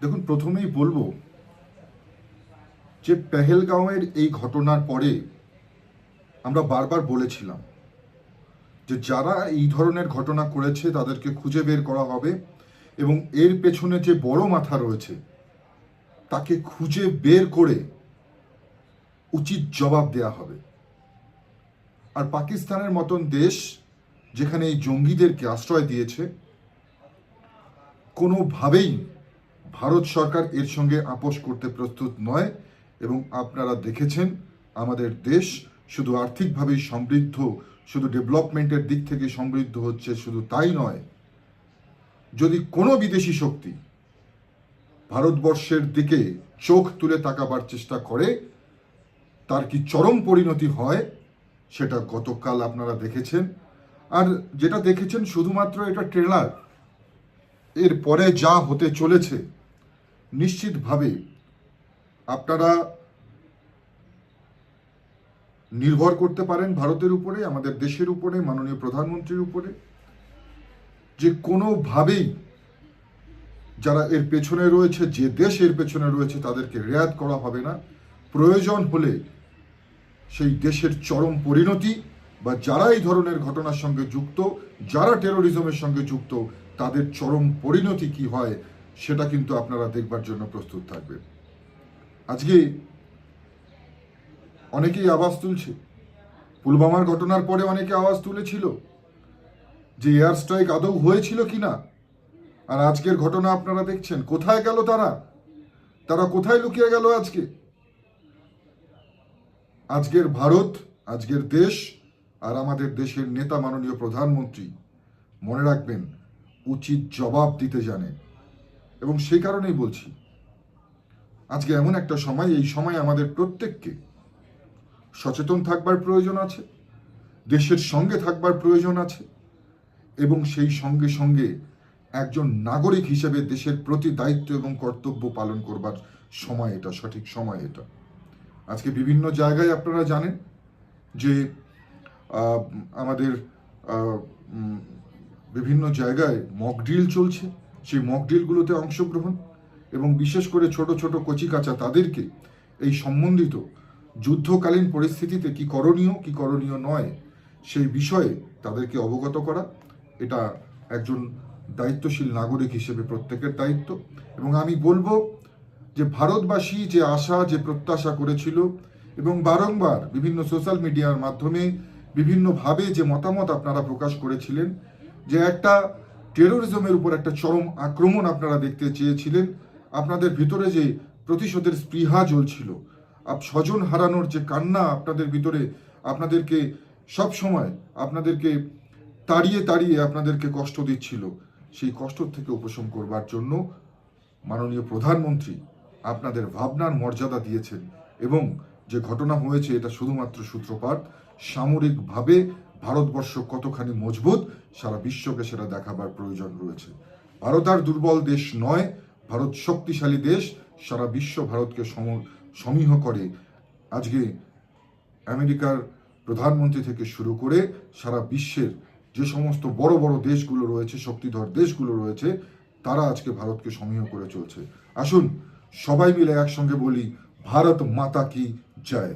দেখুন, প্রথমেই বলব যে পেহেলগাঁওয়ের এই ঘটনার পরে আমরা বারবার বলেছিলাম যে যারা এই ধরনের ঘটনা করেছে তাদেরকে খুঁজে বের করা হবে এবং এর পেছনে যে বড় মাথা রয়েছে তাকে খুঁজে বের করে উচিত জবাব দেয়া হবে। আর পাকিস্তানের মতন দেশ যেখানে এই জঙ্গিদেরকে আশ্রয় দিয়েছে, কোনোভাবেই ভারত সরকার এর সঙ্গে আপোষ করতে প্রস্তুত নয় এবং আপনারা দেখেছেন আমাদের দেশ শুধু আর্থিকভাবেই সমৃদ্ধ, শুধু ডেভেলপমেন্টের দিক থেকে সমৃদ্ধ হচ্ছে শুধু তাই নয়। যদি কোনো বিদেশি শক্তি ভারতবর্ষের দিকে চোখ তুলে তাকাবার চেষ্টা করে, তার কি চরম পরিণতি হয় সেটা গতকাল আপনারা দেখেছেন। আর যেটা দেখেছেন শুধুমাত্র এটা ট্রেলার। এর পরে যা হতে চলেছে নিশ্চিতভাবে আপনারা নির্ভর করতে পারেন ভারতের উপরে, আমাদের দেশের উপরে, মাননীয় প্রধানমন্ত্রীর উপরে। যে কোনোভাবেই যারা এর পেছনে রয়েছে, যে দেশ এর পেছনে রয়েছে, তাদেরকে রেয়াত করা হবে না। প্রয়োজন হলে সেই দেশের চরম পরিণতি বা যারা এই ধরনের ঘটনার সঙ্গে যুক্ত, যারা টেরোরিজমের সঙ্গে যুক্ত, তাদের চরম পরিণতি কি হয় সেটা কিন্তু আপনারা দেখবার জন্য প্রস্তুত থাকবেন। আজকে অনেকেই আওয়াজ তুলছে। পুলবামার ঘটনার পরে অনেকে আওয়াজ তুলেছিল যে এয়ার স্ট্রাইক আদৌ হয়েছিল কি না আর আজকের ঘটনা আপনারা দেখছেন, কোথায় গেল তারা? তারা কোথায় লুকিয়ে গেল আজকে? আজকের ভারত, আজকের দেশ আর আমাদের দেশের নেতা মাননীয় প্রধানমন্ত্রী মনে রাখবেন, উচিত জবাব দিতে জানে। এবং সেই কারণেই বলছি, আজকে এমন একটা সময়, এই সময় আমাদের প্রত্যেককে সচেতন থাকবার প্রয়োজন আছে, দেশের সঙ্গে থাকবার প্রয়োজন আছে, এবং সেই সঙ্গে সঙ্গে একজন নাগরিক হিসেবে দেশের প্রতি দায়িত্ব এবং কর্তব্য পালন করবার সময় এটা, সঠিক সময় এটা। আজকে বিভিন্ন জায়গায় আপনারা জানেন যে আমাদের বিভিন্ন জায়গায় মক ড্রিল চলছে। সেই মক ড্রিলগুলোতে অংশগ্রহণ এবং বিশেষ করে ছোট ছোট কচিকাচা তাদেরকে এই সম্বন্ধিত যুদ্ধকালীন পরিস্থিতিতে কি করণীয় কি করণীয় নয়, সেই বিষয়ে তাদেরকে অবগত করা। এটা একজন দায়িত্বশীল নাগরিক হিসেবে প্রত্যেকের দায়িত্ব। এবং আমি বলব যে ভারতবাসী যে আশা, যে প্রত্যাশা করেছিল এবং বারংবার বিভিন্ন সোশ্যাল মিডিয়ার মাধ্যমে বিভিন্নভাবে যে মতামত আপনারা প্রকাশ করেছিলেন, যে একটা টেরোরিজমের উপর একটা চরম আক্রমণ আপনারা দেখতে চেয়েছিলেন। আপনাদের ভিতরে যে প্রতিশোধের স্পৃহা জ্বলছিল, আপ স্বজন হারানোর যে কান্না আপনাদের ভিতরে, আপনাদেরকে সব সময় আপনাদেরকে তাড়িয়ে তাড়িয়ে আপনাদেরকে কষ্ট দিচ্ছিল। সেই কষ্ট থেকে উপশম করবার জন্য মাননীয় প্রধানমন্ত্রী আপনাদের ভাবনার মর্যাদা দিয়েছেন এবং যে ঘটনা হয়েছে, এটা শুধুমাত্র সূত্রপাত। সামরিকভাবে ভারতবর্ষ কতখানি মজবুত, সারা বিশ্বকে সেটা দেখাবার প্রয়োজন রয়েছে। ভারত আর দুর্বল দেশ নয়, ভারত শক্তিশালী দেশ, সারা বিশ্ব ভারতকে সম, সমীহ করে। আজকে আমেরিকার প্রধানমন্ত্রী থেকে শুরু করে সারা বিশ্বের যে সমস্ত বড় বড় দেশগুলো রয়েছে, শক্তিধর দেশগুলো রয়েছে, তারা আজকে ভারতকে সমীহ করে চলছে। আসুন, সবাই মিলে একসঙ্গে বলি ভারত মাতা কি জয়